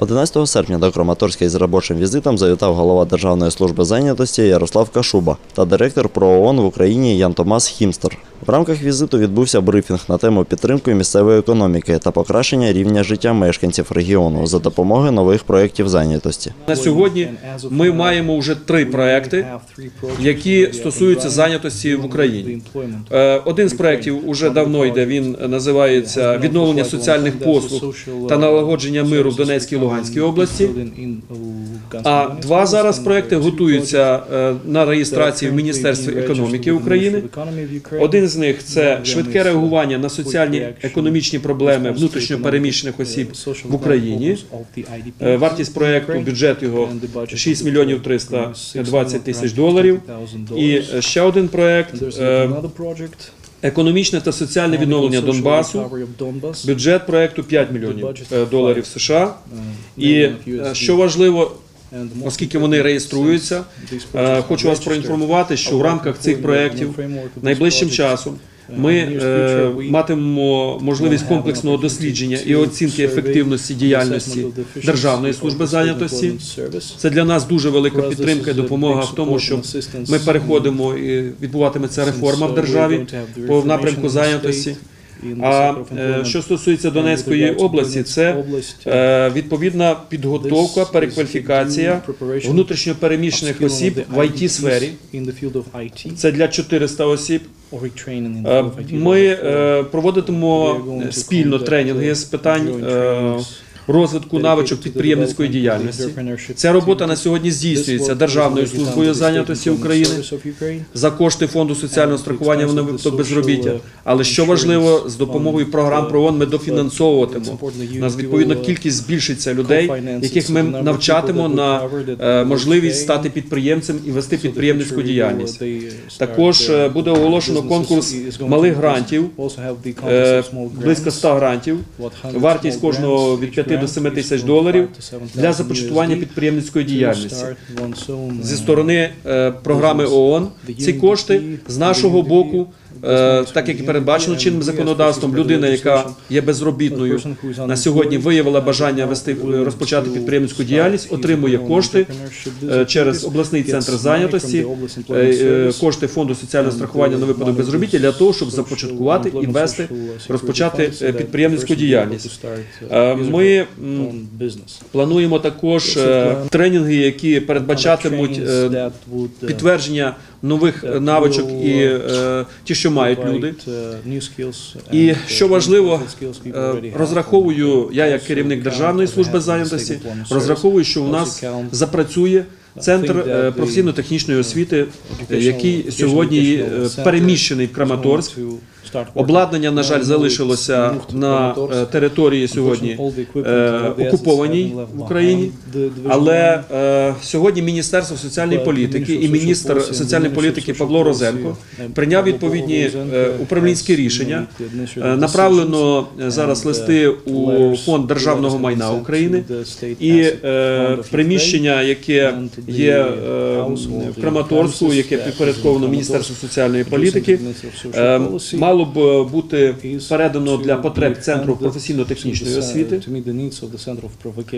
11 серпня до Краматорська із робочим візитом завітав голова Державної служби зайнятості Ярослав Кашуба та директор ПРО ООН в Україні Ян Томас Хімстер. В рамках візиту відбувся брифінг на тему підтримки місцевої економіки та покращення рівня життя мешканців регіону за допомогою нових проєктів зайнятості. На сьогодні ми маємо вже три проекти, які стосуються зайнятості в Україні. Е, Один з проєктів уже давно йде. Він називається відновлення соціальних послуг та налагодження миру в Донецькій і Луганській області. А два зараз проекти готуються е, на реєстрації в Міністерстві економіки України. Один з них це швидке реагування на соціальні економічні проблеми внутрішньопереміщених осіб в Україні. Е, Вартість проекту, бюджет його 6 мільйонів 320 тисяч доларів. І е, ще один проект е, економічне та соціальне відновлення Донбасу. Бюджет проекту 5 мільйонів е, доларів США. І е, що важливо, оскільки вони реєструються, е, хочу вас проінформувати, що в рамках цих проєктів найближчим часом ми е, матимемо можливість комплексного дослідження і оцінки ефективності діяльності Державної служби зайнятості. Це для нас дуже велика підтримка і допомога в тому, що ми переходимо і відбуватиметься реформа в державі по напрямку зайнятості. А е, що стосується Донецької області, це е, відповідна підготовка, перекваліфікація внутрішньопереміщених осіб в іт сфері. Це для 400 осіб. Е, Ми проводитимо спільно тренінги з питань розвитку навичок підприємницької діяльності. Ця робота на сьогодні здійснюється Державною службою зайнятості України за кошти фонду соціального страхування на безробіття. Але що важливо, з допомогою програм ПРООН ми дофінансовуватимо. У нас відповідно кількість збільшиться людей, яких ми навчатимо на е, можливість стати підприємцем і вести підприємницьку діяльність. Також е, буде оголошено конкурс малих грантів, е, близько 100 грантів. Вартість кожного від 5 до 7 тисяч доларів для започаткування підприємницької діяльності. Зі сторони е, програми ООН ці кошти з нашого боку, так як і передбачено чинним законодавством, людина, яка є безробітною на сьогодні, виявила бажання вести е, розпочати підприємницьку діяльність, отримує кошти е, через обласний центр зайнятості, е, е, кошти фонду соціального страхування на випадок безробіття для того, щоб започаткувати і вести, розпочати е, підприємницьку діяльність. Е, Ми плануємо також е, тренінги, які передбачатимуть е, підтвердження нових е, навичок і е, ті, що мають люди. І що важливо, е, розраховую я як керівник Державної служби зайнятості, розраховую, що у нас запрацює центр е, професійно-технічної освіти, е, який сьогодні переміщений в Краматорськ. Обладнання, на жаль, залишилося на е, території сьогодні е, окупованій в Україні. Але е, сьогодні Міністерство соціальної політики і міністр соціальної політики Павло Розенко прийняв відповідні е, управлінські рішення. Е, Направлено е, зараз листи у фонд державного майна України і е, приміщення, яке є е, в Краматорську, яке підпорядковано Міністерству соціальної політики, е, мало б е, бути передано для потреб центру професійно-технічної освіти.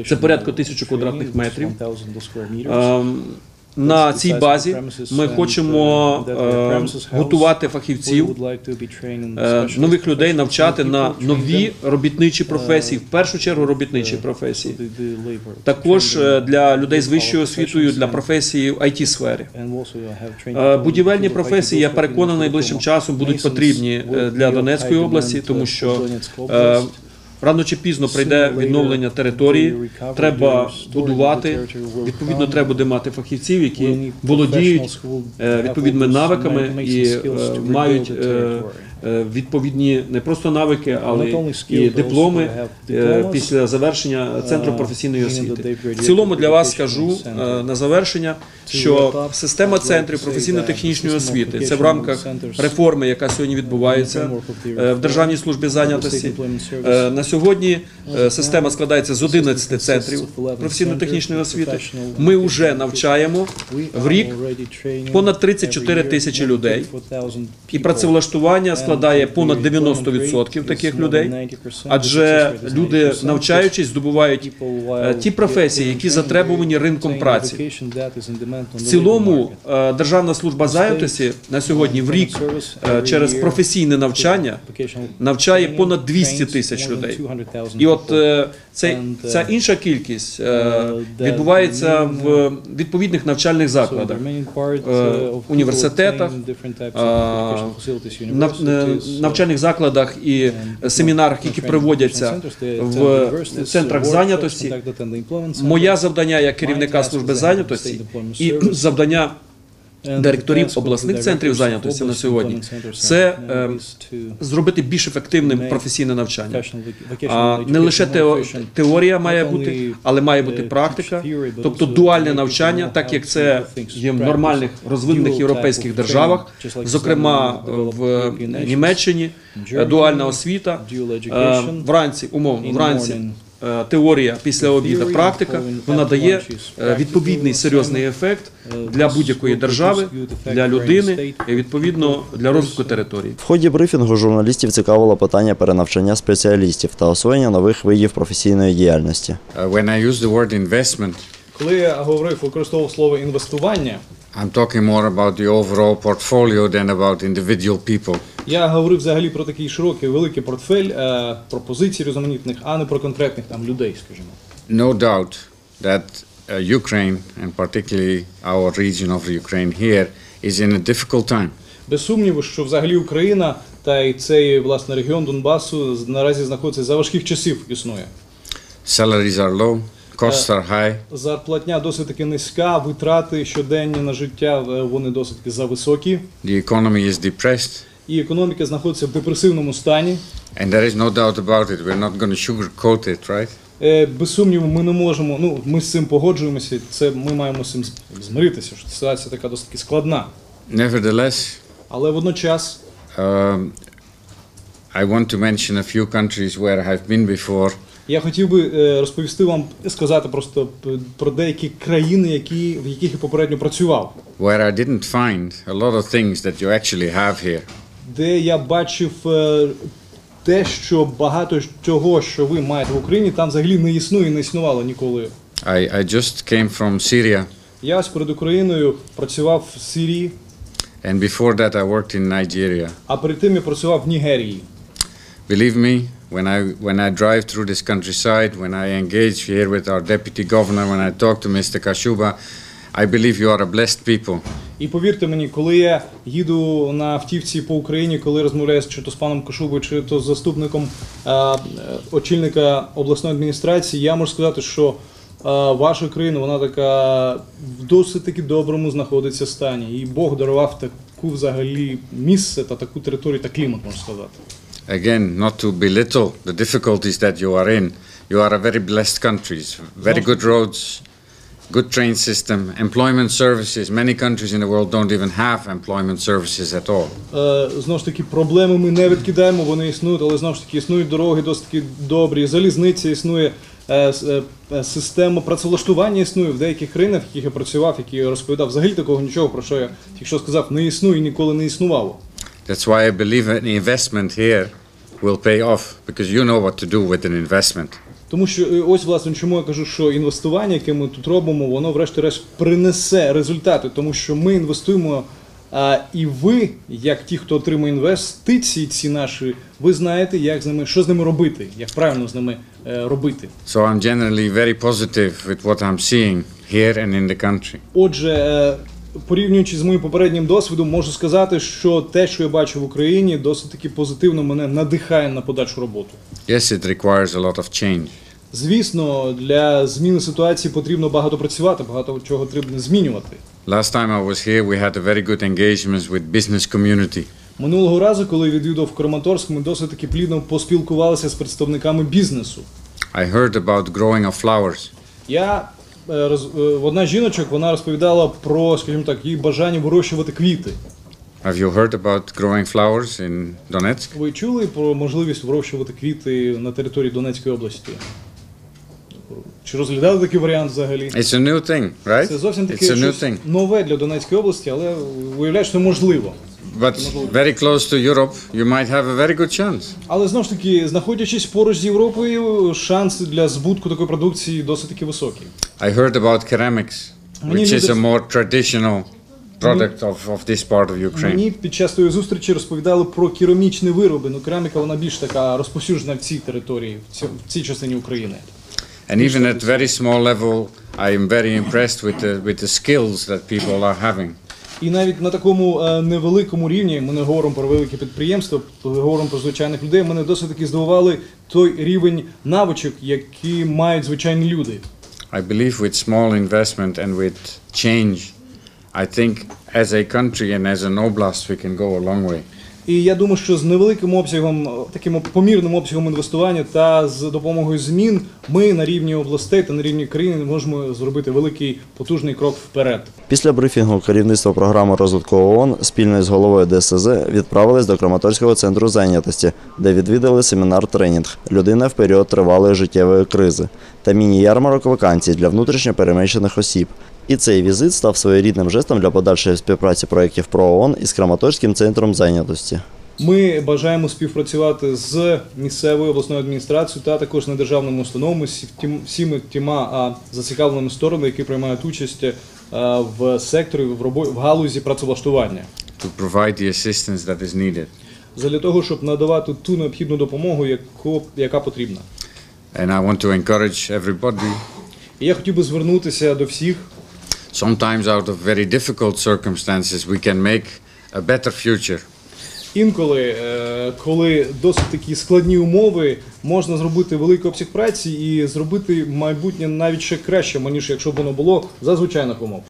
Це порядка тисячі квадратних метрів. На цій базі ми хочемо е, готувати фахівців, е, нових людей навчати на нові робітничі професії, в першу чергу робітничі професії. Також е, для людей з вищою освітою для професії в it сфері Е, Будівельні професії, я переконаний, найближчим часом будуть потрібні е, для Донецької області, тому що е, рано чи пізно прийде відновлення території. Треба будувати. Відповідно, треба буде мати фахівців, які володіють е, відповідними навиками і е, мають відповідні не просто навики, але і дипломи е, після завершення центру професійної освіти. В цілому для вас скажу е, на завершення, що система центрів професійно-технічної освіти це в рамках реформи, яка сьогодні відбувається е, в Державній службі зайнятості. Е, На сьогодні е, система складається з 11 центрів професійно-технічної освіти. Ми вже навчаємо в рік понад 34 тисячі людей, і працевлаштування складає складає понад 90% таких людей, адже люди, навчаючись, здобувають е, ті професії, які затребувані ринком праці. В цілому е, Державна служба зайнятості на сьогодні в рік е, через професійне навчання навчає понад 200 тисяч людей. І от це, ця інша кількість відбувається в відповідних навчальних закладах, університетах, навчальних закладах і семінарах, які проводяться в центрах зайнятості. Моє завдання як керівника служби зайнятості і завдання директорів обласних центрів зайнятості на сьогодні. Це е, зробити більш ефективним професійне навчання. А не лише тео- теорія має бути, але має бути практика, тобто дуальне навчання, так як це є в нормальних розвинених європейських державах, зокрема в Німеччині, е, дуальна освіта. Е, Вранці, умовно, вранці. е, теорія після обіду практика, вона дає е, відповідний серйозний ефект для будь-якої держави, для людини і відповідно для розвитку території. В ході брифінгу журналістів цікавило питання перенавчання спеціалістів та освоєння нових видів професійної діяльності. When I use the word investment, Коли я говорив, використовував слово інвестування, I'm talking more about the overall portfolio than about individual people. я говорив взагалі про такий широкий великий портфель е, пропозицій різноманітних, а не про конкретних там людей, скажімо. No doubt that uh, Ukraine, and particularly our region of Ukraine here, is in a difficult time. Без сумніву, що взагалі Україна та й цей власне регіон Донбасу наразі знаходиться за важких часів існує. Salaries are low, costs are high, Зарплатня досить таки низька, витрати щоденні на життя е, вони досить таки зависокі. the economy is depressed, І економіка знаходиться в депресивному стані. and there is no doubt about it. We're not going to sugarcoat it, right? Е, Без сумніву, ми не можемо. Ну ми з цим погоджуємося. Це ми маємо з цим змиритися. Що ситуація така досить таки складна. Nevertheless, Але водночас um, I want to mention a few countries where I have been before я хотів би е, розповісти вам, сказати просто про деякі країни, які в яких я попередньо працював, where I didn't find a lot of things that you actually have here. де я бачив е, те, що багато чого, що ви маєте в Україні, там взагалі не існує, не існувало ніколи. I, I just came from Syria, Я ось перед Україною працював в Сирії, and before that, I worked in Nigeria. а перед тим я працював в Нігерії. Believe me, when I when I drive through this countryside, when I engage here with our deputy governor, when I talk to Mr. Kashuba, I believe you are a blessed people. І повірте мені, коли я їду на автівці по Україні, коли розмовляю чи то з паном Кошубою, чи то з заступником е, очільника обласної адміністрації, я можу сказати, що е, ваша країна вона така в досить таки доброму знаходиться стані. І Бог дарував таку взагалі місце та таку територію та клімат, можна сказати. Again, not to belittle the difficulties that you are in, you are a very blessed country. Very good roads, good train system, employment services. Many countries in the world don't even have employment services at all. Е, Знову ж таки, проблеми ми не відкидаємо, вони існують, але знову ж таки існують дороги досить таки добрі. Залізниця існує, е, е, система працевлаштування існує в деяких країнах, в яких я працював, які я розповідав. Взагалі такого нічого, про що я, якщо сказав, не існує і ніколи не існувало. That's why I believe an investment here will pay off because you know what to do with an investment. Тому що е, ось власне чому я кажу, що інвестування, яке ми тут робимо, воно врешті-решт принесе результати, тому що ми інвестуємо. А і ви, як ті, хто отримує інвестиції, ці наші, ви знаєте, як з ними, що з ними робити, як правильно з ними е, робити. So I'm generally very positive with what I'm seeing here and in the country. Отже, е, порівнюючи з моїм попереднім досвідом, можу сказати, що те, що я бачу в Україні, досить таки позитивно мене надихає на подальшу роботу. Yes, it requires a lot of change. Звісно, для зміни ситуації потрібно багато працювати, багато чого потрібно змінювати. Last time I was here, we had a very good engagements with business community. Минулого разу, коли відвідав Краматорськ, ми досить таки плідно поспілкувалися з представниками бізнесу. I heard about growing of flowers. Я одна з жіночок вона розповідала про, скажімо так, її бажання вирощувати квіти. Have you heard about growing flowers in Donetsk? Ви чули про можливість вирощувати квіти на території Донецької області? Чи розглядали такий варіант взагалі? It's a new thing, right? Це зовсім таке It's a new thing. нове для Донецької області, але виявляє, що це можливо. but very close to Europe, you might have a very good chance. Але знову ж таки, знаходячись поруч з Європою, шанси для збутку такої продукції досить таки високі. I heard about ceramics, Мені which is a more traditional product of, of this part of Ukraine. Мені під час тої зустрічі розповідали про керамічні вироби. Ну, кераміка вона більш така розповсюджена в цій території, в цьому- в цій частині України. And even at very small level, I am very impressed with the, with the skills that people are having. І навіть на такому е, невеликому рівні, ми не говоримо про великі підприємства, ми говоримо про звичайних людей. Мене досить таки здивували той рівень навичок, які мають звичайні люди. I believe with small investment and with change, I think as a country and as an oblast, we can go a long way. І я думаю, що з невеликим обсягом, е, таким помірним обсягом інвестування та з допомогою змін ми на рівні областей та на рівні країни можемо зробити великий потужний крок вперед. Після брифінгу керівництво програми розвитку ООН спільно з головою ДСЗ відправились до Краматорського центру зайнятості, де відвідали семінар-тренінг Людина в період тривалої життєвої кризи та міні-ярмарок вакансій для внутрішньо переміщених осіб. І цей візит став своєрідним жестом для подальшої співпраці проєктів про ООН із Краматорським центром зайнятості. Ми бажаємо співпрацювати з місцевою обласною адміністрацією та також недержавними установами, всі- тім- всіми тіма зацікавленими сторонами, які приймають участь в секторі в робо- в галузі працевлаштування. to provide the assistance that is needed. Для того, щоб надавати ту необхідну допомогу, яку, яка потрібна. And I want to encourage everybody, І я хотів би звернутися до всіх. Sometimes out of very difficult circumstances, we can make a better future. Інколи, е, коли досить такі складні умови, можна зробити великий обсяг праці і зробити майбутнє навіть ще краще, ніж якщо б воно було за звичайних умов.